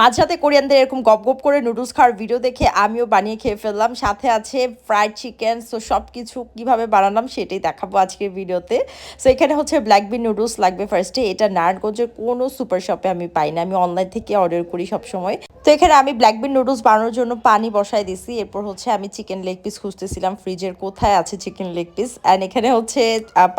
মাঝরাতে কোরিয়ানদের এরকম গপ গপ করে নুডলস খাওয়ার ভিডিও দেখে আমিও বানিয়ে খেয়ে ফেললাম। সাথে আছে ফ্রাইড চিকেন সো সব কিছু কীভাবে বানালাম সেটাই দেখাবো আজকের ভিডিওতে সো এখানে হচ্ছে ব্ল্যাক বিন নুডলস লাগবে ফার্স্টে এটা নারায়ণগঞ্জের কোনো সুপার শপে আমি পাই না। আমি অনলাইন থেকে অর্ডার করি সবসময়। তো এখানে আমি ব্ল্যাক বিন নুডলস বানানোর জন্য পানি বসাই দিছি। এরপর হচ্ছে আমি চিকেন লেগ পিস খুঁজতেছিলাম ফ্রিজের কোথায় আছে চিকেন লেগ পিস অ্যান্ড এখানে হচ্ছে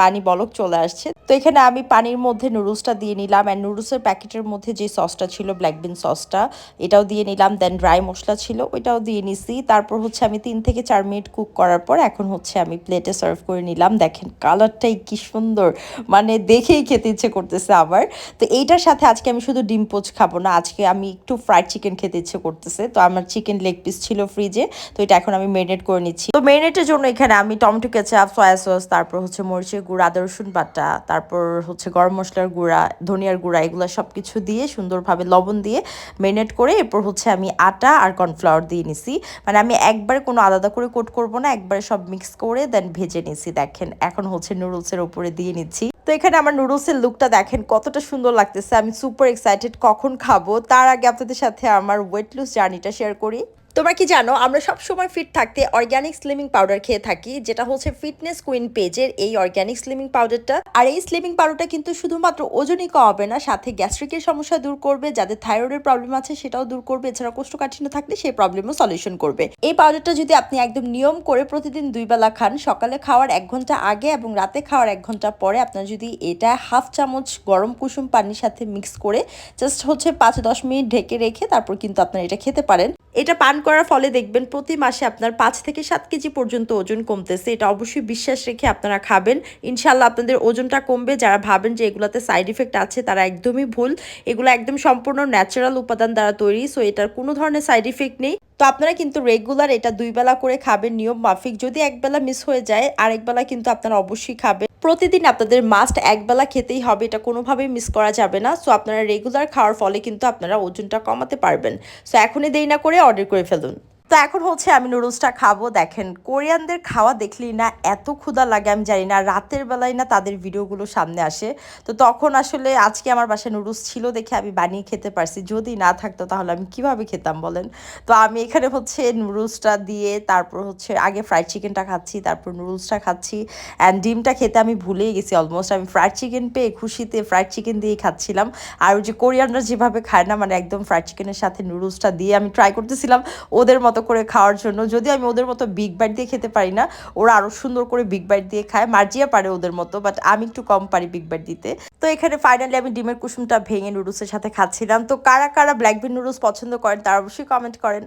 পানি বলক চলে আসছে। তো এখানে আমি পানির মধ্যে নুডলসটা দিয়ে নিলাম। অ্যান্ড নুডলসের প্যাকেটের মধ্যে যে সসটা ছিল ব্ল্যাক বিন সসটা এটাও দিয়ে নিলাম। দেন ড্রাই মশলা ছিল, ওইটাও দিয়ে নিছি। তারপর হচ্ছে আমি তিন থেকে চার মিনিট কুক করার পর এখন হচ্ছে আমি প্লেটে সার্ভ করে নিলাম। দেখেন কালারটাই কি সুন্দর। মানে দেখেই খেতে ইচ্ছে করতেছে আবার তো এইটার সাথে আজকে আমি শুধু ডিম পোচ খাব না। আজকে আমি একটু ফ্রাইড চিকেন খেতে ইচ্ছে করতেছে। তো আমার চিকেন লেগ পিস ছিল ফ্রিজে তো এটা এখন আমি মেরিনেট করে নিচ্ছি। তো মেরিনেটের জন্য এখানে আমি টমেটো কেচাপ সয়া সস তারপর হচ্ছে মরিচের গুঁড়া, আদা রসুন বাটা, তারপর হচ্ছে গরম মশলার গুঁড়া, ধনিয়ার গুঁড়া, এগুলো সব কিছু দিয়ে সুন্দরভাবে লবণ দিয়ে মেরিনেট করে এরপর হচ্ছে আমি আটা আর কর্নফ্লাওয়ার দিয়ে নিছি। মানে আমি একবারে কোনো আলাদা করে কোট করব না, একবারে সব মিক্স করে দেন ভেজে নিছি, দেখেন। এখন হচ্ছে নুডলসের ওপরে দিয়ে নিচ্ছি। তো এখানে আমার নুডলসের লুকটা দেখেন কতটা সুন্দর লাগতেছে। আমি সুপার এক্সাইটেড কখন খাব। তার আগে আপনাদের সাথে আমার ওয়েট লুজ জার্নিটা শেয়ার করি। তোমরা কি জানো, আমরা সব সময় ফিট থাকতে অর্গ্যানিক স্লিমিং পাউডার খেয়ে থাকি, যেটা হচ্ছে ফিটনেস কুইন পেজের এই অর্গ্যানিক স্লিমিং পাউডারটা আর এই স্লিমিং পাউডারটা কিন্তু শুধুমাত্র ওজনই কমাবে না, সাথে গ্যাস্ট্রিকের সমস্যা দূর করবে, যাদের থাইরয়েডের প্রবলেম আছে সেটাও দূর করবে এছাড়া কোষ্ঠকাঠিন্য থাকলে সেই প্রবলেমও সলিউশন করবে। এই পাউডারটা যদি আপনি একদম নিয়ম করে প্রতিদিন দুই বেলা খান, সকালে খাওয়ার এক ঘণ্টা আগে এবং রাতে খাওয়ার এক ঘণ্টা পরে আপনার যদি এটা হাফ চামচ গরম কুসুম পানির সাথে মিক্স করে জাস্ট হচ্ছে পাঁচ দশ মিনিট ঢেকে রেখে তারপর কিন্তু আপনারা এটা খেতে পারেন। এটা পান করার ফলে দেখবেন প্রতি মাসে আপনার পাঁচ থেকে সাত কেজি পর্যন্ত ওজন কমতেছে। এটা অবশ্যই বিশ্বাস রেখে আপনারা খাবেন। ইনশাল্লাহ আপনাদের ওজনটা কমবে। যারা ভাবেন যে এগুলোতে সাইড ইফেক্ট আছে, তারা একদমই ভুল। এগুলো একদম সম্পূর্ণ ন্যাচারাল উপাদান দ্বারা তৈরি সো এটার কোনো ধরনের সাইড ইফেক্ট নেই। তো আপনারা কিন্তু রেগুলার এটা দুই বেলা করে খাবেন। নিয়ম মাফিক। যদি এক বেলা মিস হয়ে যায়, আরেক বেলা কিন্তু আপনারা অবশ্যই খাবেন। প্রতিদিন আপনাদের মাস্ট একবেলা খেতেই হবে, এটা কোনোভাবেই মিস করা যাবে না। সো আপনারা রেগুলার খাওয়ার ফলে কিন্তু আপনারা ওজনটা কমাতে পারবেন। সো এখনই দেরি না করে অর্ডার করে ফেলুন। তো এখন হচ্ছে আমি নুডলসটা খাব। দেখেন, কোরিয়ানদের খাওয়া দেখলেই না এত ক্ষুধা লাগে, আমি জানি না, রাতের বেলায় না তাদের ভিডিওগুলো সামনে আসে। তো তখন আসলে আজকে আমার বাসায় নুডলস ছিল দেখে আমি বানিয়ে খেতে পারছি। যদি না থাকতো তাহলে আমি কীভাবে খেতাম বলেন? তো আমি এখানে হচ্ছে নুডলসটা দিয়ে তারপর হচ্ছে আগে ফ্রাইড চিকেনটা খাচ্ছি, তারপর নুডলসটা খাচ্ছি অ্যান্ড ডিমটা খেতে আমি ভুলেই গেছি অলমোস্ট আমি ফ্রাইড চিকেন পেয়ে খুশিতে ফ্রাইড চিকেন দিয়েই খাচ্ছিলাম। আর ওই যে কোরিয়ানরা যেভাবে খায় না মানে একদম ফ্রাইড চিকেনের সাথে নুডলসটা দিয়ে আমি ট্রাই করতেছিলাম, ওদের মতো করে খাওয়ার জন্য। যদি আমি ওদের মতো বিগ বাইট দিয়ে খেতে পারি না, ওরা আরও সুন্দর করে বিগ বাইট দিয়ে খায়। মার্জিয়া পারে ওদের মতো বাট আমি একটু কম পারি বিগ বাইট দিতে। তো এখানে ফাইনালি আমি ডিমের কুসুমটা ভেঙে নুডলসের সাথে খাচ্ছিলাম। তো কারা কারা ব্ল্যাক বিন নুডলস পছন্দ করেন, তারা অবশ্যই কমেন্ট করেন।